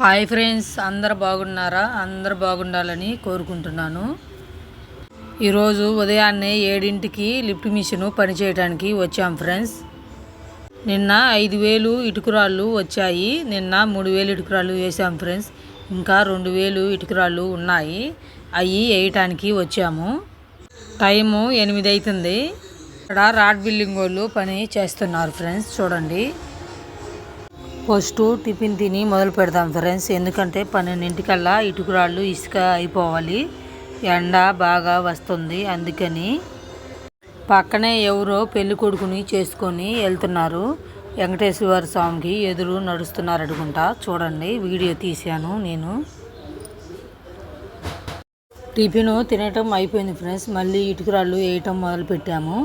Hi friends అందరు బాగున్నారా? అందరు బాగుండాలని కోరుకుంటున్నాను. ఈరోజు ఉదయాన్నే ఏడింటికి లిఫ్ట్ మిషన్ పనిచేయడానికి వచ్చాం ఫ్రెండ్స్. నిన్న ఐదు వేలు ఇటుకురాళ్ళు వచ్చాయి. నిన్న మూడు వేలు ఇటుకురాళ్ళు వేసాం ఫ్రెండ్స్. ఇంకా రెండు వేలు ఇటుకురాళ్ళు ఉన్నాయి. అవి వేయటానికి వచ్చాము. టైము ఎనిమిది అవుతుంది ఇక్కడ రాడ్ బిల్డింగ్ వాళ్ళు పని చేస్తున్నారు ఫ్రెండ్స్ చూడండి. ఫస్ట్ టిఫిన్ తిని మొదలు పెడదాం ఫ్రెండ్స్. ఎందుకంటే పన్నెండింటికల్లా ఇటుకురాళ్ళు ఇసుక అయిపోవాలి. ఎండ బాగా వస్తుంది. అందుకని పక్కనే ఎవరో పెళ్ళి కొడుకుని చేసుకొని వెళ్తున్నారు. వెంకటేశ్వర స్వామికి ఎదురు నడుస్తున్నారు అనుకుంటా. చూడండి వీడియో తీశాను నేను. టిఫిన్ తినటం అయిపోయింది ఫ్రెండ్స్. మళ్ళీ ఇటుకురాళ్ళు వేయటం మొదలు పెట్టాము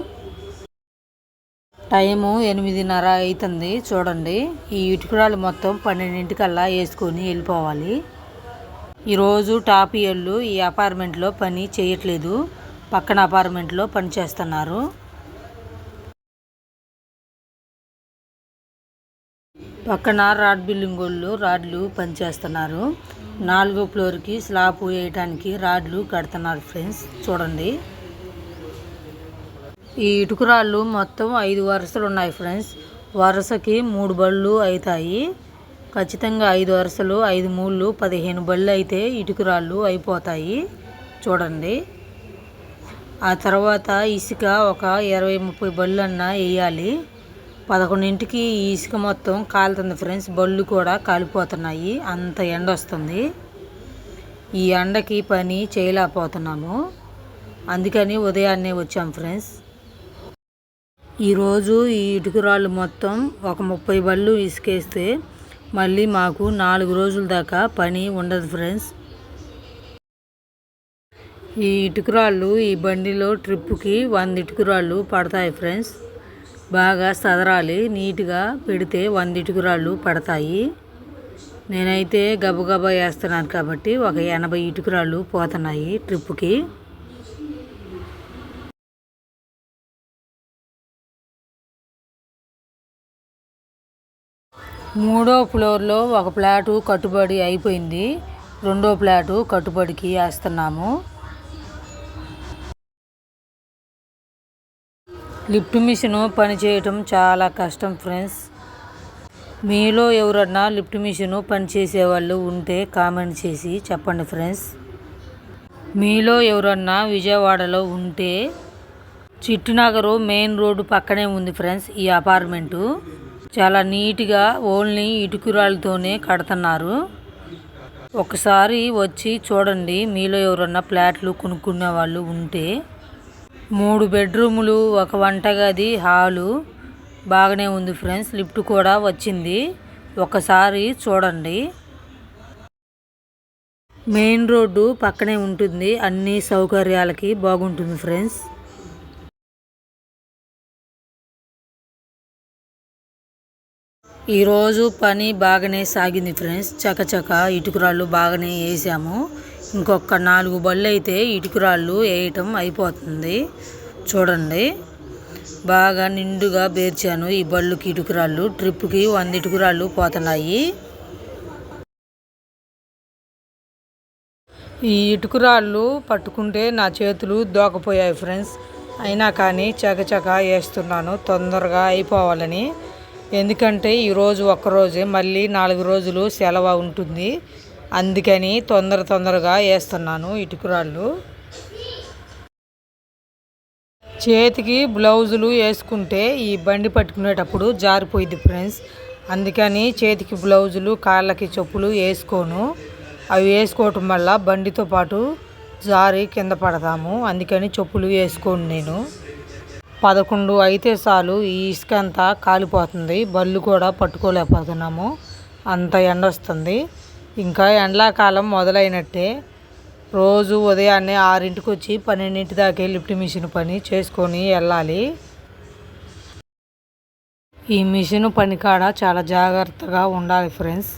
టైము ఎనిమిదిన్నర అవుతుంది చూడండి. ఈ ఇటుకురాలు మొత్తం పన్నెండింటికల్లా వేసుకొని వెళ్ళిపోవాలి. ఈరోజు టాప్ ఇయర్లు ఈ అపార్ట్మెంట్లో పని చేయట్లేదు. పక్కన అపార్ట్మెంట్లో పని చేస్తున్నారు. పక్కన రాడ్ బిల్డింగ్ వాళ్ళు రాడ్లు పనిచేస్తున్నారు. నాలుగో ఫ్లోర్కి స్లాబ్ వేయటానికి రాడ్లు కడుతున్నారు ఫ్రెండ్స్. చూడండి. ఈ ఇటుకురాళ్ళు మొత్తం ఐదు వరుసలు ఉన్నాయి ఫ్రెండ్స్. వరుసకి మూడు బళ్ళు అవుతాయి. ఖచ్చితంగా ఐదు వరుసలు ఐదు మూళ్ళు పదిహేను బళ్ళు అయితే ఇటుకురాళ్ళు అయిపోతాయి. చూడండి. ఆ తర్వాత ఇసుక ఒక ఇరవై ముప్పై బళ్ళు అన్న వేయాలి. పదకొండింటికి ఈ ఇసుక మొత్తం కాలుతుంది ఫ్రెండ్స్. బళ్ళు కూడా కాలిపోతున్నాయి. అంత ఎండ వస్తుంది. ఈ ఎండకి పని చేయలేకపోతున్నాము. అందుకని ఉదయాన్నే వచ్చాం ఫ్రెండ్స్. ఈరోజు ఈ ఇటుకురాళ్ళు మొత్తం ఒక ముప్పై బళ్ళు ఇసుకేస్తే మళ్ళీ మాకు నాలుగు రోజుల దాకా పని ఉండదు ఫ్రెండ్స్. ఈ ఇటుకురాళ్ళు ఈ బండిలో ట్రిప్పుకి వంద ఇటుకురాళ్ళు పడతాయి ఫ్రెండ్స్. బాగా సదరాలి నీట్గా పెడితే వంద ఇటుకురాళ్ళు పడతాయి. నేనైతే గబగబా వేస్తున్నాను కాబట్టి ఒక ఎనభై ఇటుకురాళ్ళు పోతున్నాయి ట్రిప్పుకి. మూడో ఫ్లోర్లో ఒక ఫ్లాటు కట్టుబడి అయిపోయింది. రెండో ఫ్లాటు కట్టుబడికి వేస్తున్నాము. లిఫ్ట్ మిషన్ పనిచేయటం చాలా కష్టం ఫ్రెండ్స్. మీలో ఎవరన్నా లిఫ్ట్ మిషన్ పనిచేసే వాళ్ళు ఉంటే కామెంట్ చేసి చెప్పండి ఫ్రెండ్స్. మీలో ఎవరన్నా విజయవాడలో ఉంటే చిట్టునగరు మెయిన్ రోడ్డు పక్కనే ఉంది ఫ్రెండ్స్ ఈ అపార్ట్మెంటు. చాలా నీట్గా ఓన్లీ ఇటుకురాలతోనే కడుతున్నారు. ఒకసారి వచ్చి చూడండి మీలో ఎవరన్నా ఫ్లాట్లు కొనుక్కునే వాళ్ళు ఉంటే. మూడు బెడ్రూములు ఒక వంటగది హాలు బాగానే ఉంది ఫ్రెండ్స్ లిఫ్ట్ కూడా వచ్చింది. ఒకసారి చూడండి. మెయిన్ రోడ్డు పక్కనే ఉంటుంది అన్ని సౌకర్యాలకి బాగుంటుంది ఫ్రెండ్స్. ఈరోజు పని బాగానే సాగింది ఫ్రెండ్స్. చకచక ఇటుకురాళ్ళు బాగానే వేసాము. ఇంకొక నాలుగు బళ్ళు అయితే ఇటుకురాళ్ళు వేయటం అయిపోతుంది. చూడండి. బాగా నిండుగా బేర్చాను ఈ బళ్ళుకి ఇటుకురాళ్ళు. ట్రిప్కి వంద ఇటుకురాళ్ళు పోతున్నాయి. ఈ ఇటుకురాళ్ళు పట్టుకుంటే నా చేతులు దోకపోయాయి ఫ్రెండ్స్. అయినా కానీ చకచక వేస్తున్నాను. తొందరగా అయిపోవాలని ఎందుకంటే ఈరోజు ఒక్కరోజే మళ్ళీ నాలుగు రోజులు సెలవు ఉంటుంది. అందుకని తొందర తొందరగా వేస్తున్నాను ఇటుకురాళ్ళు చేతికి బ్లౌజులు వేసుకుంటే ఈ బండి పట్టుకునేటప్పుడు జారిపోయింది ఫ్రెండ్స్. అందుకని చేతికి బ్లౌజులు కాళ్ళకి చెప్పులు వేసుకోను. అవి వేసుకోవటం వల్ల బండితో పాటు జారి కింద పడతాము. అందుకని చెప్పులు వేసుకోను నేను. పదకొండు అయితే చాలు ఈ ఇసుక అంతా కాలిపోతుంది. బళ్ళు కూడా పట్టుకోలేకపోతున్నాము. అంత ఎండ వస్తుంది. ఇంకా ఎండాకాలం మొదలైనట్టే. రోజు ఉదయాన్నే ఆరింటికి వచ్చి పన్నెండింటి దాకే లిఫ్ట్ మిషన్ పని చేసుకొని వెళ్ళాలి. ఈ మిషన్ పని కాడ చాలా జాగ్రత్తగా ఉండాలి ఫ్రెండ్స్.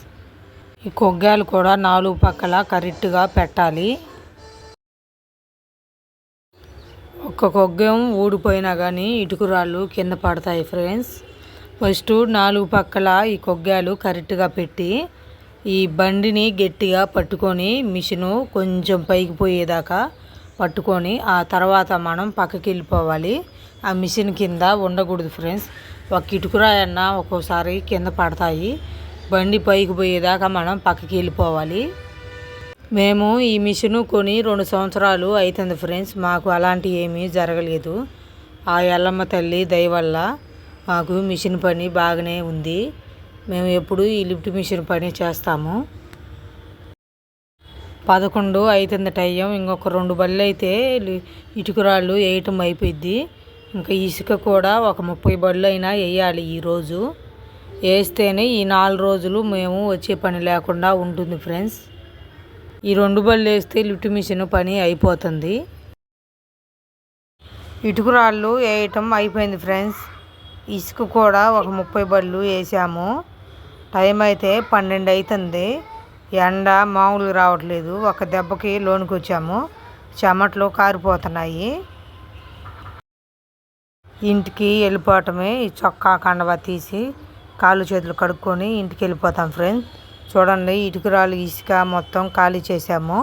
ఈ కొగ్గాలు కూడా నాలుగు పక్కల కరెక్ట్గా పెట్టాలి. ఒక్క కొగ్గం ఊడిపోయినా కానీ ఇటుకురాళ్ళు కింద పడతాయి ఫ్రెండ్స్. ఫస్ట్ నాలుగు పక్కల ఈ కొగ్గాలు కరెక్ట్గా పెట్టి ఈ బండిని గట్టిగా పట్టుకొని మిషను కొంచెం పైకి పోయేదాకా పట్టుకొని ఆ తర్వాత మనం పక్కకి వెళ్ళిపోవాలి. ఆ మిషన్ కింద ఉండకూడదు ఫ్రెండ్స్. ఒక ఇటుకురాయన్నా ఒక్కోసారి కింద పడతాయి. బండి పైకి పోయేదాకా మనం పక్కకి వెళ్ళిపోవాలి. మేము ఈ మిషను కొని రెండు సంవత్సరాలు అవుతుంది ఫ్రెండ్స్. మాకు అలాంటి ఏమీ జరగలేదు. ఆ ఎల్లమ్మ తల్లి దయ వల్ల మాకు మిషన్ పని బాగానే ఉంది. మేము ఎప్పుడు ఈ లిఫ్ట్ మిషన్ పని చేస్తాము. పదకొండు అవుతుంది టైం. ఇంకొక రెండు బళ్ళు అయితే ఇటుకురాళ్ళు వేయటం అయిపోయింది ఇంకా ఇసుక కూడా ఒక ముప్పై బళ్ళు అయినా వేయాలి ఈరోజు వేస్తేనే ఈ నాలుగు రోజులు మేము వచ్చే పని లేకుండా ఉంటుంది ఫ్రెండ్స్. ఈ రెండు బళ్ళు వేస్తే లిఫ్ట్ మిషన్ పని అయిపోతుంది. ఇటుకురాళ్ళు వేయటం అయిపోయింది ఫ్రెండ్స్. ఇసుక కూడా ఒక ముప్పై బళ్ళు వేసాము. టైం అయితే పన్నెండు అవుతుంది ఎండ మామూలుగా రావట్లేదు. ఒక దెబ్బకి లోనికి వచ్చాము. చెమట్లు కారిపోతున్నాయి. ఇంటికి వెళ్ళిపోవటమే ఈ చొక్కా కండవ తీసి కాళ్ళు చేతులు కడుక్కొని ఇంటికి వెళ్ళిపోతాం ఫ్రెండ్స్. చూడండి ఇటుకురాలు ఇసుక మొత్తం ఖాళీ చేసాము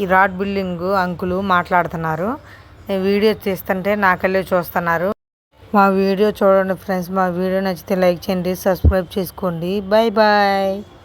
ఈ రాడ్ బిల్డింగ్ అంకులు మాట్లాడుతున్నారు. నేను వీడియో తీస్తుంటే నాకెళ్ళి చూస్తున్నారు. మా వీడియో చూడండి ఫ్రెండ్స్. మా వీడియో నచ్చితే లైక్ చేయండి సబ్స్క్రైబ్ చేసుకోండి. Bye bye